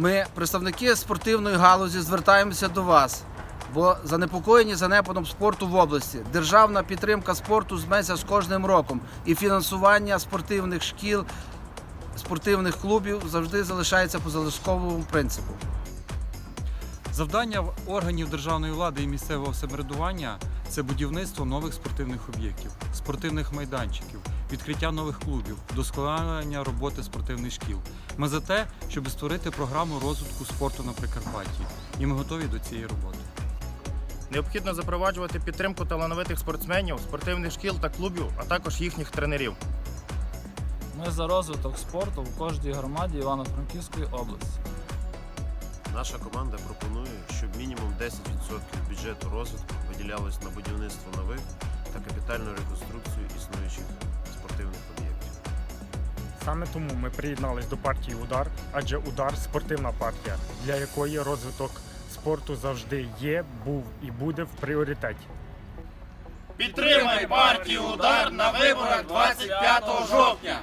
Ми, представники спортивної галузі, звертаємося до вас, бо занепокоєні занепадом спорту в області. Державна підтримка спорту зменшується з кожним роком, і фінансування спортивних шкіл, спортивних клубів завжди залишається по залишковому принципу. Завдання органів державної влади і місцевого самоврядування це будівництво нових спортивних об'єктів, спортивних майданчиків, відкриття нових клубів, досконалення роботи спортивних шкіл. Ми за те, щоб створити програму розвитку спорту на Прикарпатті, і ми готові до цієї роботи. Необхідно запроваджувати підтримку талановитих спортсменів, спортивних шкіл та клубів, а також їхніх тренерів. Ми за розвиток спорту в кожній громаді Івано-Франківської області. Наша команда пропонує, щоб мінімум 10% бюджету розвитку виділялось на будівництво нових та капітальну реконструкцію існуючих спортивних об'єктів. Саме тому ми приєднались до партії Удар, адже удар спортивна партія, для якої розвиток спорту завжди є, був і буде в пріоритеті. Підтримай партію Удар на виборах 25 жовтня!